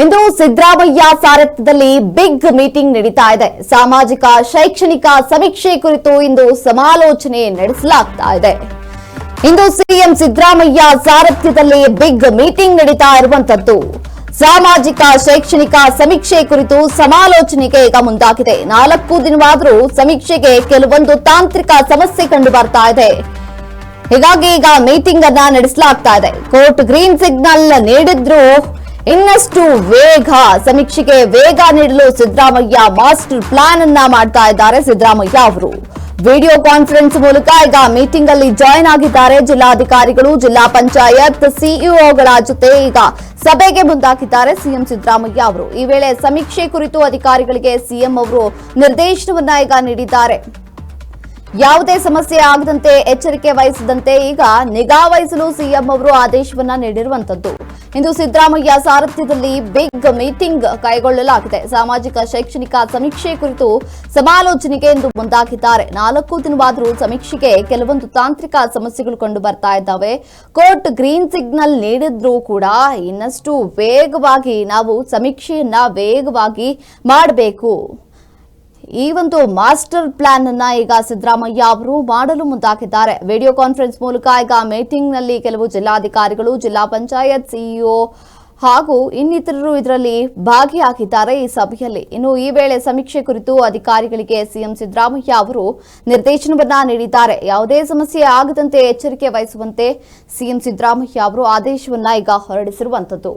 ಇಂದು ಸಿದ್ದರಾಮಯ್ಯ ಸಾರಥ್ಯದಲ್ಲಿ big meeting ನಡೀತಾ ಇದೆ. ಸಾಮಾಜಿಕ, ಶೈಕ್ಷಣಿಕ ಸಮೀಕ್ಷೆ ಕುರಿತು ಇಂದು ಸಮಾಲೋಚನೆ ನಡೆಸಲಾಗ್ತಾ ಇದೆ. ಇಂದು ಸಿಎಂ ಸಿದ್ದರಾಮಯ್ಯ ಸಾರಥ್ಯದಲ್ಲಿ ಬಿಗ್ ಮೀಟಿಂಗ್ ನಡೀತಾ ಇರುವಂತದ್ದು. ಸಾಮಾಜಿಕ, ಶೈಕ್ಷಣಿಕ ಸಮೀಕ್ಷೆ ಕುರಿತು ಸಮಾಲೋಚನೆಗೆ ಈಗ ಮುಂದಾಗಿದೆ. ನಾಲ್ಕು ದಿನವಾದರೂ ಸಮೀಕ್ಷೆಗೆ ಕೆಲವೊಂದು ತಾಂತ್ರಿಕ ಸಮಸ್ಯೆ ಕಂಡು ಬರ್ತಾ ಇದೆ. ಹೀಗಾಗಿ ಈಗ ಮೀಟಿಂಗ್ ಅನ್ನ ನಡೆಸಲಾಗ್ತಾ ಇದೆ. ಕೋರ್ಟ್ ಗ್ರೀನ್ ಸಿಗ್ನಲ್ ನೀಡಿದ್ರು ಇನ್ನಷ್ಟು ವೇಗ ಸಮೀಕ್ಷೆಗೆ ವೇಗ ನೀಡಲು ಸಿದ್ದರಾಮಯ್ಯ ಮಾಸ್ಟರ್ ಪ್ಲಾನ್ ಅನ್ನ ಮಾಡ್ತಾ ಇದ್ದಾರೆ. ಸಿದ್ದರಾಮಯ್ಯ ಅವರು ವಿಡಿಯೋ ಕಾನ್ಫರೆನ್ಸ್ ಮೂಲಕ ಈಗ ಮೀಟಿಂಗ್ ಅಲ್ಲಿ ಜಾಯಿನ್ ಆಗಿದ್ದಾರೆ. ಜಿಲ್ಲಾಧಿಕಾರಿಗಳು, ಜಿಲ್ಲಾ ಪಂಚಾಯತ್ ಸಿಇಒಗಳ ಜೊತೆ ಈಗ ಸಭೆಗೆ ಮುಂದಾಗಿದ್ದಾರೆ. ಸಿಎಂ ಸಿದ್ದರಾಮಯ್ಯ ಅವರು ಈ ವೇಳೆ ಸಮೀಕ್ಷೆ ಕುರಿತು ಅಧಿಕಾರಿಗಳಿಗೆ ಸಿಎಂ ಅವರು ನಿರ್ದೇಶನವನ್ನ ಈಗ ನೀಡಿದ್ದಾರೆ. ಯಾವುದೇ ಸಮಸ್ಯೆ ಆಗದಂತೆ ಎಚ್ಚರಿಕೆ ವಹಿಸದಂತೆ ಈಗ ನಿಗಾ ವಹಿಸಲು ಸಿಎಂ ಅವರು ಆದೇಶವನ್ನ ನೀಡಿರುವಂತದ್ದು. ಇಂದು ಸಿದ್ದರಾಮಯ್ಯ ಸಾರಥ್ಯದಲ್ಲಿ ಬಿಗ್ ಮೀಟಿಂಗ್ ಕೈಗೊಳ್ಳಲಾಗಿದೆ. ಸಾಮಾಜಿಕ, ಶೈಕ್ಷಣಿಕ ಸಮೀಕ್ಷೆ ಕುರಿತು ಸಮಾಲೋಚನೆಗೆ ಇಂದು ಮುಂದಾಗಿದ್ದಾರೆ. ನಾಲ್ಕು ದಿನವಾದರೂ ಸಮೀಕ್ಷೆಗೆ ಕೆಲವೊಂದು ತಾಂತ್ರಿಕ ಸಮಸ್ಯೆಗಳು ಕಂಡು ಬರ್ತಾ ಇದ್ದಾವೆ. ಕೋರ್ಟ್ ಗ್ರೀನ್ ಸಿಗ್ನಲ್ ನೀಡಿದ್ರೂ ಕೂಡ ಇನ್ನಷ್ಟು ವೇಗವಾಗಿ ನಾವು ಸಮೀಕ್ಷೆಯನ್ನ ವೇಗವಾಗಿ ಮಾಡಬೇಕು. ಈ ಒಂದು ಮಾಸ್ಟರ್ ಪ್ಲಾನ್ ಅನ್ನ ಈಗ ಸಿದ್ದರಾಮಯ್ಯ ಅವರು ಮಾಡಲು ಮುಂದಾಗಿದ್ದಾರೆ. ವಿಡಿಯೋ ಕಾನ್ಫರೆನ್ಸ್ ಮೂಲಕ ಈಗ ಮೀಟಿಂಗ್ನಲ್ಲಿ ಕೆಲವು ಜಿಲ್ಲಾಧಿಕಾರಿಗಳು, ಜಿಲ್ಲಾ ಪಂಚಾಯತ್ ಸಿಇಒ ಹಾಗೂ ಇನ್ನಿತರರು ಇದರಲ್ಲಿ ಭಾಗಿಯಾಗಿದ್ದಾರೆ ಈ ಸಭೆಯಲ್ಲಿ. ಇನ್ನು ಈ ವೇಳೆ ಸಮೀಕ್ಷೆ ಕುರಿತು ಅಧಿಕಾರಿಗಳಿಗೆ ಸಿಎಂ ಸಿದ್ದರಾಮಯ್ಯ ಅವರು ನಿರ್ದೇಶನವನ್ನ ನೀಡಿದ್ದಾರೆ. ಯಾವುದೇ ಸಮಸ್ಯೆ ಆಗದಂತೆ ಎಚ್ಚರಿಕೆ ವಹಿಸುವಂತೆ ಸಿಎಂ ಸಿದ್ದರಾಮಯ್ಯ ಅವರು ಆದೇಶವನ್ನ ಈಗ ಹೊರಡಿಸಿರುವಂತದ್ದು